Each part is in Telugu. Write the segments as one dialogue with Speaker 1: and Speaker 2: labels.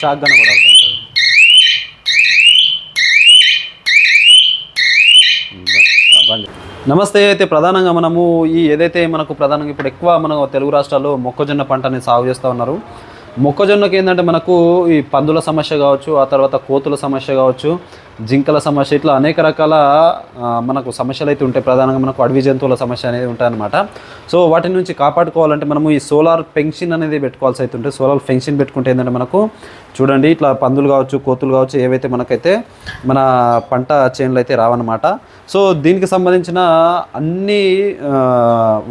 Speaker 1: షాక్ కనబడాలి నమస్తే అయితే ప్రధానంగా మనము ఈ ఏదైతే మనకు ప్రధానంగా ఇప్పుడు ఎక్కువ మనం తెలుగు రాష్ట్రాల్లో మొక్కజొన్న పంటని సాగు చేస్తూ ఉన్నారు మొక్కజొన్నకి ఏంటంటే మనకు ఈ పందుల సమస్య కావచ్చు ఆ తర్వాత కోతుల సమస్య కావచ్చు జింకల సమస్య ఇట్లా అనేక రకాల మనకు సమస్యలు అయితే ఉంటాయి. ప్రధానంగా మనకు అడవి జంతువుల సమస్య అనేది ఉంటాయన్నమాట. సో వాటి నుంచి కాపాడుకోవాలంటే మనము ఈ సోలార్ పెన్షన్ అనేది పెట్టుకోవాల్సి అయితే ఉంటుంది. సోలార్ పెన్షన్ పెట్టుకుంటే ఏంటంటే మనకు చూడండి ఇట్లా పందులు కావచ్చు కోతులు కావచ్చు ఏవైతే మనకైతే మన పంట చేనులు అయితే రావన్నమాట. సో దీనికి సంబంధించిన అన్ని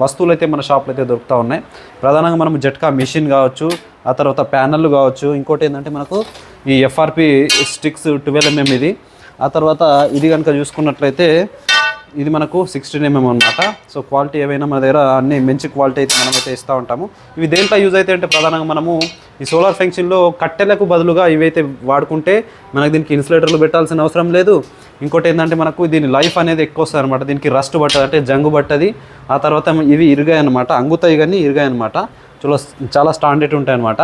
Speaker 1: వస్తువులు అయితే మన షాప్లో అయితే దొరుకుతూ ఉన్నాయి. ప్రధానంగా మనం జట్కా మిషన్ కావచ్చు ఆ తర్వాత ప్యానళ్ళు కావచ్చు ఇంకోటి ఏంటంటే మనకు ఈ ఎఫ్ఆర్పి స్టిక్స్ ట్వెల్వ్ ఎంఎం ఇది. ఆ తర్వాత ఇది కనుక చూసుకున్నట్లయితే ఇది మనకు సిక్స్టీన్ ఎంఎం అనమాట సో క్వాలిటీ ఏవైనా మన దగ్గర అన్ని మంచి క్వాలిటీ అయితే మనమైతే ఇస్తూ ఉంటాము. ఇవి దేంట్లో యూజ్ అయితే అంటే ప్రధానంగా మనము ఈ సోలార్ ఫంక్షన్లో కట్టెలకు బదులుగా ఇవైతే వాడుకుంటే మనకు దీనికి ఇన్సులేటర్లు పెట్టాల్సిన అవసరం లేదు. ఇంకోటి ఏంటంటే మనకు దీని లైఫ్ అనేది ఎక్కువ వస్తుంది అనమాట దీనికి రస్ట్ పట్టదు అంటే జంగు పట్టది. ఆ తర్వాత ఇవి ఇరిగాయి అనమాట అంగుతాయి కానీ ఇరిగాయి అనమాట చాలా చాలా స్టాండర్డ్ ఉంటాయి అనమాట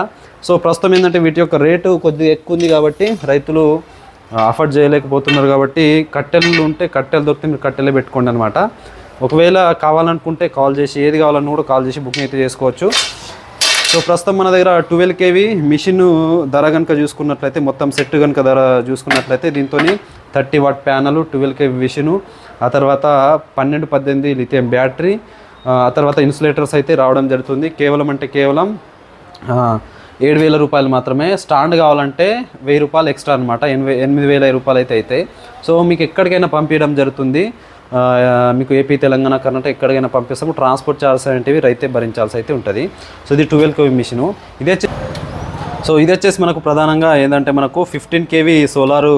Speaker 1: సో ప్రస్తుతం ఏంటంటే వీటి యొక్క రేటు కొద్దిగా ఎక్కువ ఉంది కాబట్టి రైతులు అఫర్డ్ చేయలేకపోతున్నారు కాబట్టి కట్టెలు ఉంటే కట్టెలు దొరికితే మీరు కట్టెలే పెట్టుకోండి అనమాట ఒకవేళ కావాలనుకుంటే కాల్ చేసి ఏది కావాలన్నా కూడా కాల్ చేసి బుకింగ్ అయితే చేసుకోవచ్చు. సో ప్రస్తుతం మన దగ్గర ట్వెల్వ్ కేవీ మిషన్ ధర కనుక చూసుకున్నట్లయితే మొత్తం సెట్ కనుక ధర చూసుకున్నట్లయితే దీంతో thirty watt panel twelve KV machine ఆ తర్వాత పన్నెండు పద్దెనిమిది లిథియం బ్యాటరీ ఆ తర్వాత ఇన్సులేటర్స్ అయితే రావడం జరుగుతుంది. కేవలం అంటే కేవలం ఏడు వేల రూపాయలు మాత్రమే. స్టాండ్ కావాలంటే వెయ్యి రూపాయలు ఎక్స్ట్రా అనమాట ఎనిమిది ఎనిమిది వేల రూపాయలు అయితే అవుతాయి సో మీకు ఎక్కడికైనా పంపించడం జరుగుతుంది. మీకు ఏపీ తెలంగాణ కర్ణాటక ఎక్కడికైనా పంపిస్తాము. ట్రాన్స్పోర్ట్ చార్జెస్ అనేటివి రైతే భరించాల్సి అయితే ఉంటుంది. సో ఇది ట్వెల్వ్ కేవీ మిషను. ఇదే సో ఇది వచ్చేసి మనకు ప్రధానంగా ఏంటంటే మనకు ఫిఫ్టీన్ కేవీ సోలారు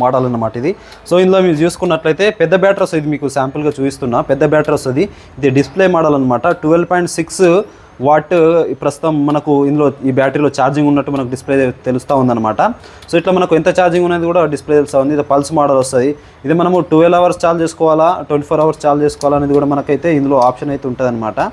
Speaker 1: మోడల్ అనమాట ఇది. సో ఇందులో మీరు చూసుకున్నట్లయితే పెద్ద బ్యాటరీ వస్తుంది ఇది మీకు శాంపుల్గా చూపిస్తున్నా. పెద్ద బ్యాటరీ వస్తుంది ఇది డిస్ప్లే మోడల్ అనమాట ట్వెల్వ్ పాయింట్ సిక్స్ వాట్ ప్రస్తుతం మనకు ఇందులో ఈ బ్యాటరీలో ఛార్జింగ్ ఉన్నట్టు మనకు డిస్ప్లే తెలుస్తూ ఉందన్నమాట. సో ఇట్లా మనకు ఎంత ఛార్జింగ్ ఉన్నది కూడా డిస్ప్లే తెలుస్తూ ఉంది. ఇది పల్స్ మోడల్ వస్తుంది. ఇది మనము ట్వెల్వ్ అవర్స్ ఛార్జ్ చేసుకోవాలా? ట్వంటీ ఫోర్ అవర్స్ ఛార్జ్ చేసుకోవాలా అనేది కూడా మనకైతే ఇందులో ఆప్షన్ అయితే ఉంటుంది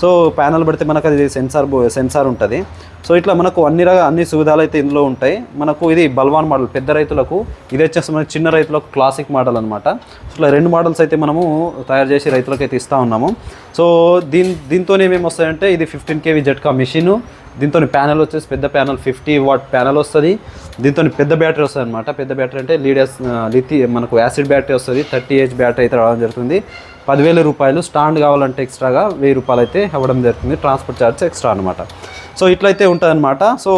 Speaker 1: సో ప్యానల్ పెడితే మనకు అది సెన్సార్ సెన్సార్ ఉంటుంది. సో ఇట్లా మనకు అన్ని రకాల అన్ని సువిధాలు అయితే ఇందులో ఉంటాయి. మనకు ఇది బల్వాన్ మోడల్ పెద్ద రైతులకు ఇది వచ్చేసి మనకి చిన్న రైతులకు క్లాసిక్ మోడల్ అనమాట సో ఇట్లా రెండు మోడల్స్ అయితే మనము తయారు చేసి రైతులకు అయితే ఇస్తూ ఉన్నాము. సో దీని దీంతో ఏమేమి వస్తాయంటే ఇది ఫిఫ్టీన్ కేవీ జట్కా మిషను దీంతో ప్యానల్ వచ్చేసి పెద్ద ప్యానల్ ఫిఫ్టీ వాట్ ప్యానల్ వస్తుంది. దీంతో పెద్ద బ్యాటరీ వస్తుంది అనమాట పెద్ద బ్యాటరీ అంటే లీడర్స్ లిథి మనకు యాసిడ్ బ్యాటరీ వస్తుంది థర్టీ హెచ్ బ్యాటరీ అయితే రావడం జరుగుతుంది. పదివేల రూపాయలు స్టాండ్ కావాలంటే ఎక్స్ట్రాగా వెయ్యి రూపాయలు అయితే అవ్వడం జరుగుతుంది ట్రాన్స్పోర్ట్ ఛార్జ్ ఎక్స్ట్రా అనమాట సో ఇట్లయితే ఉంటుందన్నమాట. సో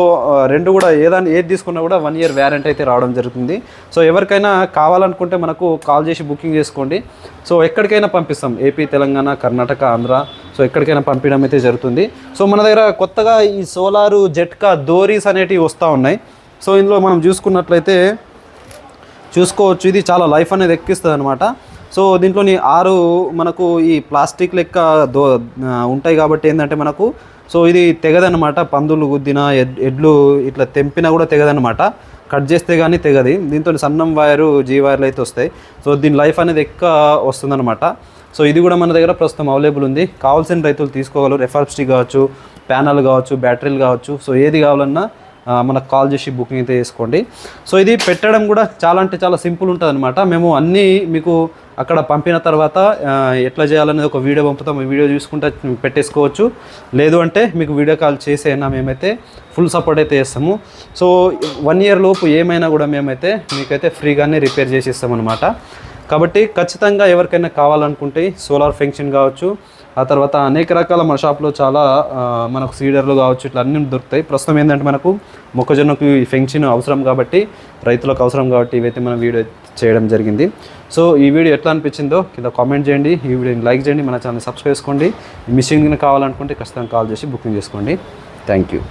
Speaker 1: రెండు కూడా ఏదాన్ని ఏది తీసుకున్నా కూడా వన్ ఇయర్ వ్యారంటీ అయితే రావడం జరుగుతుంది. సో ఎవరికైనా కావాలనుకుంటే మనకు కాల్ చేసి బుకింగ్ చేసుకోండి. సో ఎక్కడికైనా పంపిస్తాం ఏపీ తెలంగాణ కర్ణాటక ఆంధ్ర సో ఎక్కడికైనా పంపించడం అయితే జరుగుతుంది. సో మన దగ్గర కొత్తగా ఈ సోలారు జెట్కా దోరీస్ అనేటివి వస్తూ ఉన్నాయి. సో ఇందులో మనం చూసుకున్నట్లయితే చూసుకోవచ్చు ఇది చాలా లైఫ్ అనేది ఎక్కిస్తుంది అనమాట సో దీంట్లోని ఆరు మనకు ఈ ప్లాస్టిక్ లెక్క దో ఉంటాయి కాబట్టి ఏంటంటే మనకు సో ఇది తెగదనమాట పందులు గుద్దిన ఎడ్ ఎడ్లు ఇట్లా తెంపినా కూడా తెగదనమాట కట్ చేస్తే కానీ తెగది. దీంతో సన్నం వైరు జీ వైర్లు అయితే వస్తాయి. సో దీని లైఫ్ అనేది ఎక్కువ వస్తుందన్నమాట. సో ఇది కూడా మన దగ్గర ప్రస్తుతం అవైలబుల్ ఉంది. కావాల్సిన రైతులు తీసుకోగలరు. ఎఫ్ఆర్ఎస్టీ కావచ్చు ప్యానల్ కావచ్చు బ్యాటరీలు కావచ్చు. సో ఏది కావాలన్నా మనకు కాల్ చేసి బుకింగ్ అయితే చేసుకోండి. సో ఇది పెట్టడం కూడా చాలా అంటే చాలా సింపుల్ ఉంటుంది అనమాట మేము అన్నీ మీకు అక్కడ పంపిన తర్వాత ఎట్లా చేయాలనేది ఒక వీడియో పంపుతాం. వీడియో చూసుకుంటే పెట్టేసుకోవచ్చు. లేదు అంటే మీకు వీడియో కాల్ చేసేనా మేమైతే ఫుల్ సపోర్ట్ అయితే చేస్తాము. సో వన్ ఇయర్ లోపు ఏమైనా కూడా మేమైతే మీకైతే ఫ్రీగానే రిపేర్ చేసి ఇస్తామన్నమాట కాబట్టి ఖచ్చితంగా ఎవరికైనా కావాలనుకుంటే సోలార్ ఫెంక్షన్ కావచ్చు ఆ తర్వాత అనేక రకాల మన షాప్లో చాలా మనకు సీడర్లు కావచ్చు ఇట్లా అన్నీ దొరుకుతాయి. ప్రస్తుతం ఏంటంటే మనకు మొక్కజొన్నకు ఈ అవసరం కాబట్టి రైతులకు అవసరం కాబట్టి ఇవైతే మనం వీడియో చేయడం జరిగింది. సో ఈ వీడియో ఎట్లా అనిపించిందో కింద కామెంట్ చేయండి. ఈ వీడియోని లైక్ చేయండి. మన ఛానల్ సబ్స్క్రైబ్ చేసుకోండి. మిషన్ కావాలనుకుంటే ఖచ్చితంగా కాల్ చేసి బుకింగ్ చేసుకోండి. Thank you.